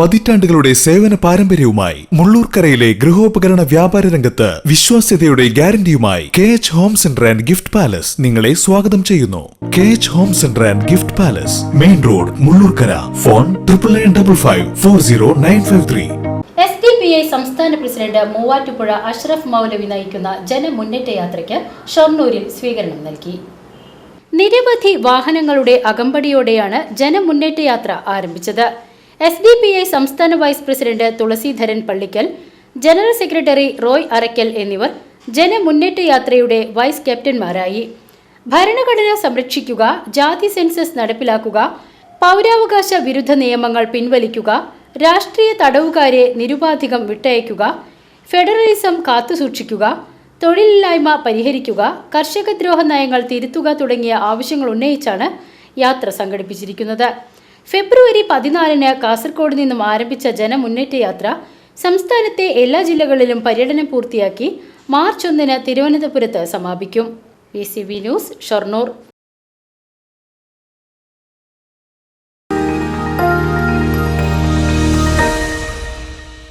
പതിറ്റാണ്ടുകളുടെ സേവന പാരമ്പര്യവുമായി മുള്ളൂർക്കരയിലെ ഗൃഹോപകരണ വ്യാപാര രംഗത്ത് വിശ്വാസ്യതയുടെ ഗ്യാരണ്ടിയുമായി K H home centre and gift palace നിങ്ങളെ സ്വാഗതം ചെയ്യുന്നു. K H home centre and gift palace main road Mullurkara. Phone triple nine double five four zero nine five three S D P I സംസ്ഥാന പ്രസിഡന്റ് മൂവാറ്റുപുഴ അഷ്റഫ് മൗലവി നയിക്കുന്ന ജനമുന്നേറ്റ യാത്രയ്ക്ക് ഷൊർണൂരിൽ സ്വീകരണം നൽകി. നിരവധി വാഹനങ്ങളുടെ അകമ്പടിയോടെയാണ് ജനമുന്നേറ്റ യാത്ര ആരംഭിച്ചത്. എസ് ഡി പി ഐ സംസ്ഥാന vice president Thulaseedharan Pallikkal general secretary Roy Arakkal എന്നിവർ ജനമുന്നേറ്റ യാത്രയുടെ വൈസ് ക്യാപ്റ്റന്മാരായി. ഭരണഘടന സംരക്ഷിക്കുക ജാതി സെൻസസ് നടപ്പിലാക്കുക പൗരാവകാശ വിരുദ്ധ നിയമങ്ങൾ പിൻവലിക്കുക രാഷ്ട്രീയ തടവുകാരെ നിരുപാധികം വിട്ടയക്കുക ഫെഡറലിസം കാത്തുസൂക്ഷിക്കുക തൊഴിലില്ലായ്മ പരിഹരിക്കുക കർഷകദ്രോഹ നയങ്ങൾ തിരുത്തുക തുടങ്ങിയ ആവശ്യങ്ങൾ ഉന്നയിച്ചാണ് യാത്ര സംഘടിപ്പിച്ചിരിക്കുന്നത്. ഫെബ്രുവരി പതിനാലിന് കാസർഗോഡ് നിന്നും ആരംഭിച്ച ജനമുന്നേറ്റ യാത്ര സംസ്ഥാനത്തെ എല്ലാ ജില്ലകളിലും പര്യടനം പൂർത്തിയാക്കി മാർച്ച് ഒന്നിന് തിരുവനന്തപുരത്ത് സമാപിക്കും. B news Shoranur.